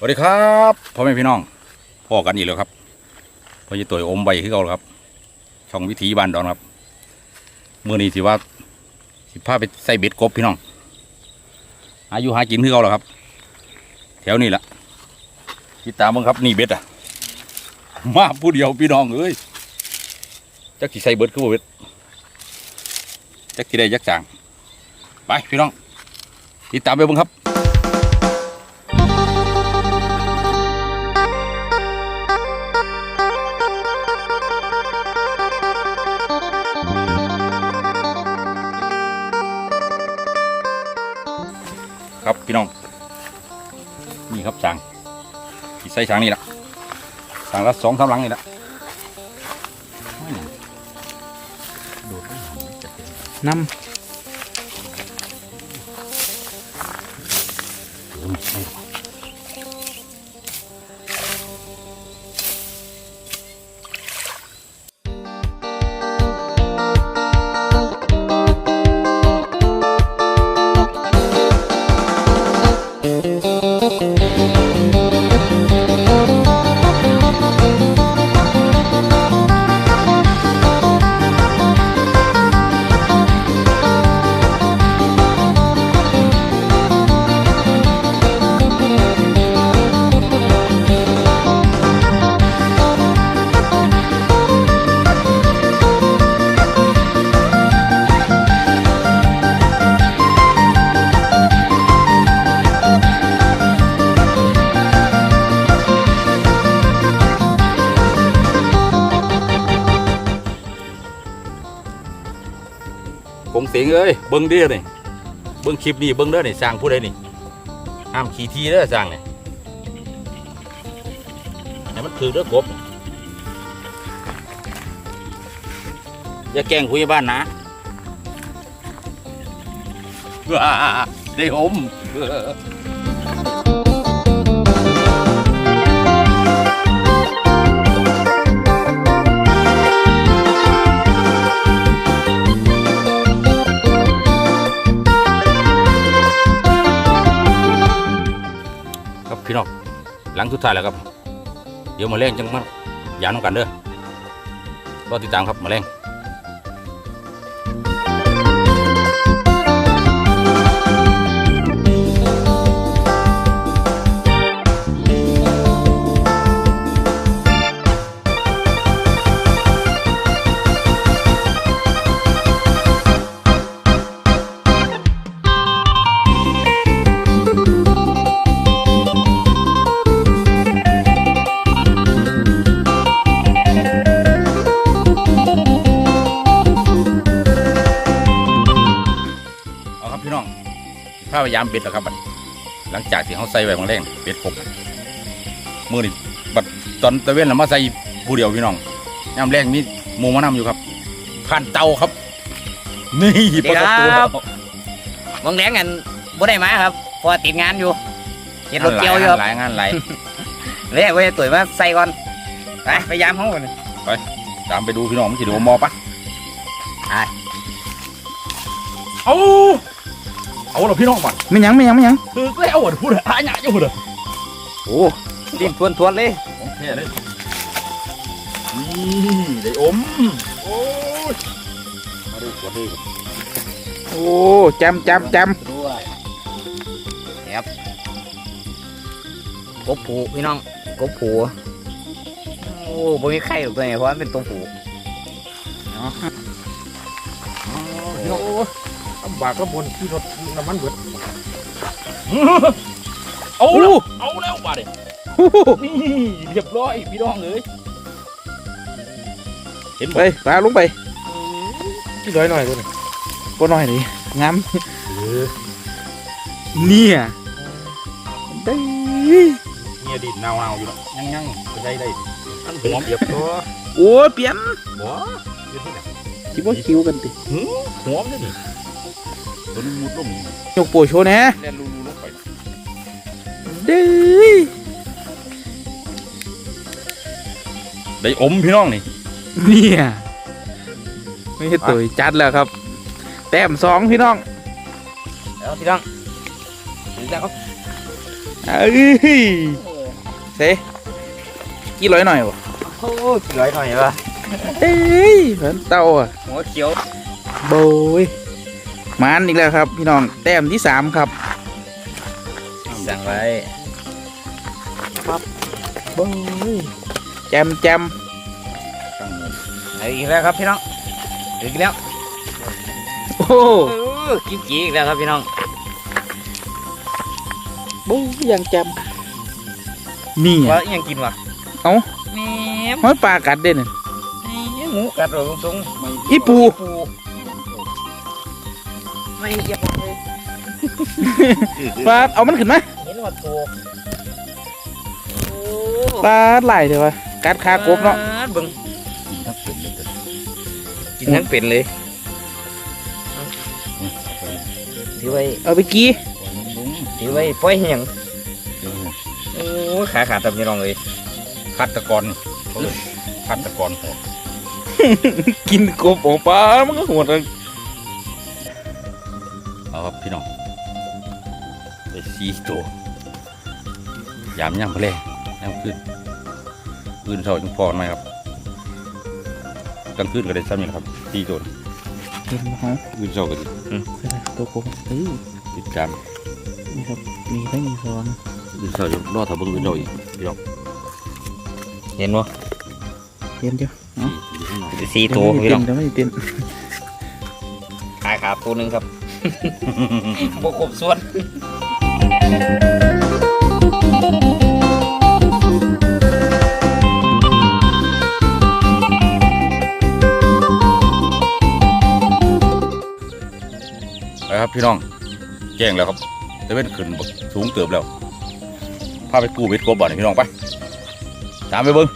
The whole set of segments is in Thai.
สวัสดีครับพ่อแม่พี่น้องพ่อกันอีกแล้วครับพ่อจะตัวอมใบขึ้นเขาแล้วครับ ช่องวิถีบ้านดอนครับเมื่อนี้สิว่าสิพาไปใส่เบ็ดกบพี่น้องอายุหากินขึ้นเขาแล้วครับ แถวนี้แหละติดตามมึงครับนี่เบ็ดอะมาผู้เดียวพี่น้องเอ้ยจักสิใส่เบ็ดคือเบ็ดจักสิได้จักจางไปพี่น้องติดตามไปเบิ่งครับ ครับพี่น้อง นี่ครับจางที่ใส่ช้างนี่ละจางละสองสามหลังนี่ละโดดไม่หนจะเป็นน้โอ้ย คงเสียงเอ้ยเบิ้งเด้อนี่เบิ้งคลิปนี่เบิ้งเด้อนี่สร้างผู้ใดนี่ห้ามขี่ทีเด้อสร้างนี่นี่มันคือเด้อกบอย่าแกล้งคุยบ้านนะว้าได้อม หลังสุดท้ายแล้วครับ เดี๋ยวมาแรงจังมั้งอย่าน้องกันเด้อรอติดตามครับมาแรง เอาครับพี่น้องพยายามเบ็ดแล้วครับบัดหลังจากที่เขาใส่ไว้บางแรงเบ็ดครบมือนี่บัดตอนตะเวนเรามาใส่ผู้เดียวพี่น้องยามแรงมีหมูมานำอยู่ครับผ่านเตาครับ นี่ปกติำวงแดงกันบ่ได้มาครับเพอติดงานอยู่เห็นรถเกี่ยวอยู่ครับหลายงานหลายเลยไว้ตุ๋ยมาใส่ก่อนไปพยายามห้องก่อนตามไปดูพี่น้องมันจะดูมอปะไปเอา เอาเหรอพี่น้องบัดไม่ยังไม่ยังไม่ยังคือแล้วอะพูดอะไรหยาอยู่เหรอโอ้ดิ้นทวนทวนเลยของแท้เลยนี่ได้อมโอ้ยมาดูกดดูโอ้จำจำจด้วยำครับกบผูพี่น้องกบผูโอ้บ่มีไข่หรอกตัวนี้เพราะมันเป็นตัวผูพี่ น้องลำบากก็บนที่รถน้ำมันเบิดเอาแล้วเอาแล้วบาดเดนี่เรียบร้อยพี่น้องเลยเห็นไปบ่ปลาลงไปที่น้อยหน่อยตัวนี้ก็น้อยนี่งามเนี่ยได้เนี่ยดินเนาๆอยู่แล้วยังยังๆจะได้ได้อันหอมเรียบตัวโอ้เปลี่ยนบ่อยู่ที่ไหน คิดว่าคิวกันติหืมหอมเลยนี่ตัวนี้มุดลงนี่ยกโปรโชว์แหนะแล่นรูๆลงไปเด้ยได้อมพี่น้องนี่เนี่ยไม่ใช่ตุ๋ยจัดแล้วครับ แต้มสองพี่น้องแล้วพี่น้องถึงแล้วครับเอ้ยเซ่กี่ร้อยหน่อยวะโอ้กี่ร้อยหน่อยวะ เอ้ยเหมือนเต่าอะหัวเขียวโบยมานอีกแล้วครับ พี่น้องแต้มที่สามครับสั่งไว้โบยแจมแจมตั้งเงินเอาอีกแล้วครับพี่น้องอีกแล้วโอ้โอ้กิ๊กกิ๊กอีกแล้วครับพี่น้องโบยยังแจมนี่ว่าอะอิหยังกินวะเอ้าแหม่มห้อยปลากัดเด่น นี่หมูกัดเราตรงๆอีปูปู ไม่เหยียบเลยปลาเอามันขึ้นมาเห็นว่าตัวโอ้ปลาไหลเดี๋ยววะกัดคากบเนาะเบิ่งกินทั้งเป็นเลยเด้อกินทั้งเป็นเลยถือไว้เอาไปกี้บุ้งถือไว้ปล่อยเหียงเดี๋ยวโอ้ขาขาดตับพี่น้องเลยคัดตะกอนเขาเลยคัดตะกอนพอ กินกบของปลามันก็โหดเลยเอาครับพี่น้องไปซีตัวยามย่ำเพลย่ำขึ้นขึ้นเท่าจังพอไหมครับกลางคืนก็ได้ซ้ำนี่แหละครับซีตัวเห็นไหมฮะขึ้นเท่าก็ดีตัวกบเอ้ยติดตามนี่ครับมีทั้งมีซ้อนขึ้นเท่าจะรอดถ้าบ่ขึ้นเท่าอีกพี่น้องเห็นบ่เห็นเจ้าอยู่ข้างนอก สี่ตัวเดี๋พี่ยวน้องไม่ได้เต้นขาขาดตัวหนึ่งครับบ่ครบส่วนไปครับพี่น้องแจ้งแล้วครับแต่เป็นขึ้นบักสูงเติบแล้วพาไปกู้เบ็ดกบบ่อนพี่น้องไป ตามไปเบิ้ง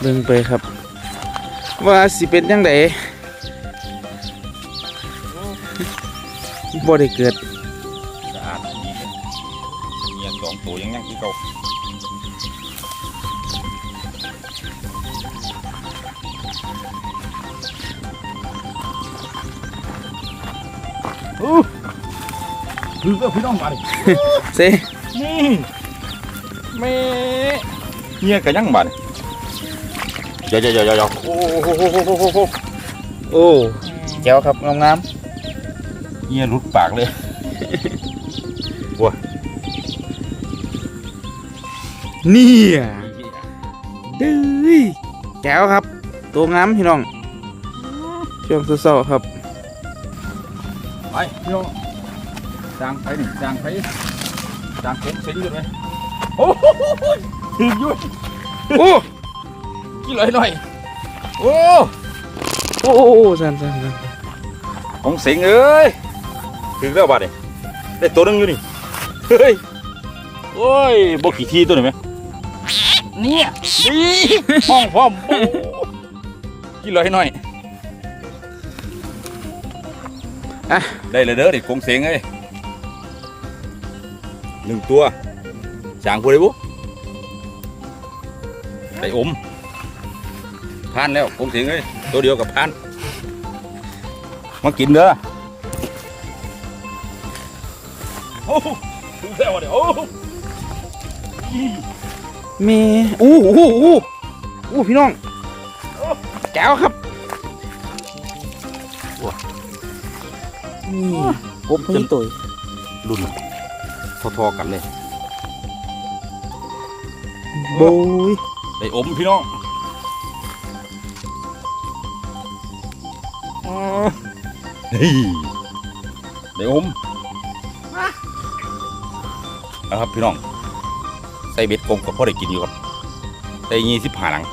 เบิ่งไปครับ ว่าสิเป็นยังไงบ่ได้เกิดสะอาดดีเนี่ยสองตัวยังยังที่เก่าคือก็พี่น้องมาดิเซ่นี่แม่เนี่ยกันยังมาดิ เดี๋ยวเดี๋ยวเดี๋ยวเดี๋ยวโอ้โหโหโหโหโหโหโอ้แก้วครับงามเนี่ยหลุดปากเลยๆนี่อะดื้อแก้วครับ ตัวงามพี่น้อง ช่วงเศร้าๆครับ ไปพี่น้องจางไปหนึ่งจางไปจางคงเซ็งอยู่ไหมโอ้โหถึงอยู่โอ้ กี่ร้อยหน่อย โอ้โอ้โอ้โอ้สั่นสั่นสั่นของเซ็งเอ้ยถึงแล้วบาดเนี่ยได้ตัวหนึงอยู่นี่ เฮ้ย โอ้ยบกขี่ทีตัวหนึ่งไหมเนี่ยนี่ห้องพร้อมโอ้กี่ร้อยหน่อย อะ ได้เลยเด้อดิกงเสียงเอ้ยหนึ่งตัวจางพูดได้บุ๊ได้อม พานแล้วกงเสียงเอ้ยตัวเดียวกับพาน มากินเด้อโอ้โหถึงแล้วเดี๋ยวโอ้โหเมอู้โอ้โอ้โอ้พี่น้องแก้วครับนี่กบพี่ตุ๋ยรุ่นทอๆกันเลยโบยได้อมพี่น้อง เฮ้ยได้อมนะครับพี่น้อง ใส่เบ็ดกลมก็พอได้กินอยู่ครับได้ยี่สิบห้าหลัง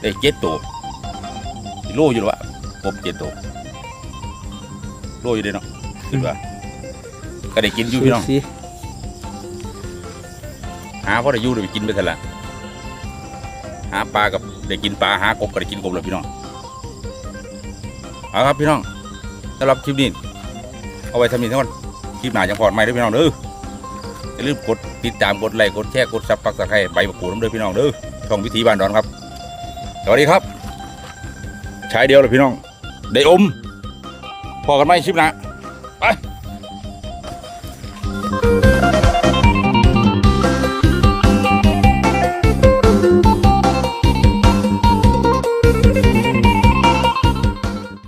ได้เจ็ดตัวสิโลอยู่หรอวะกบเจ็ดตัวโลอยู่เด้เนาะคิดว่าก็ได้กินอยู่พี่น้องสิหาพอได้อยู่ได้ไปกินไปเถอะละหาปลากับได้กินปลาหากบก็ได้กินกบแล้วพี่น้องเอาครับพี่น้อง สำหรับคลิปนี้ เอาไว้ทำนี้ทั้งวันคลิปหน้าจังพอดใหม่ด้วยพี่น้องเด้ออย่าลืมกดติดตามกดไลค์กดแชร์กดซับปักตะไคร้ใบมะกรูดน้ำเด้อพี่น้องเด้อช่องวิธีบ้านดอนครับสวัสดีครับใช้เดียวเลยพี่น้อง ได้อมพอกันไหมคลิปหน้าไป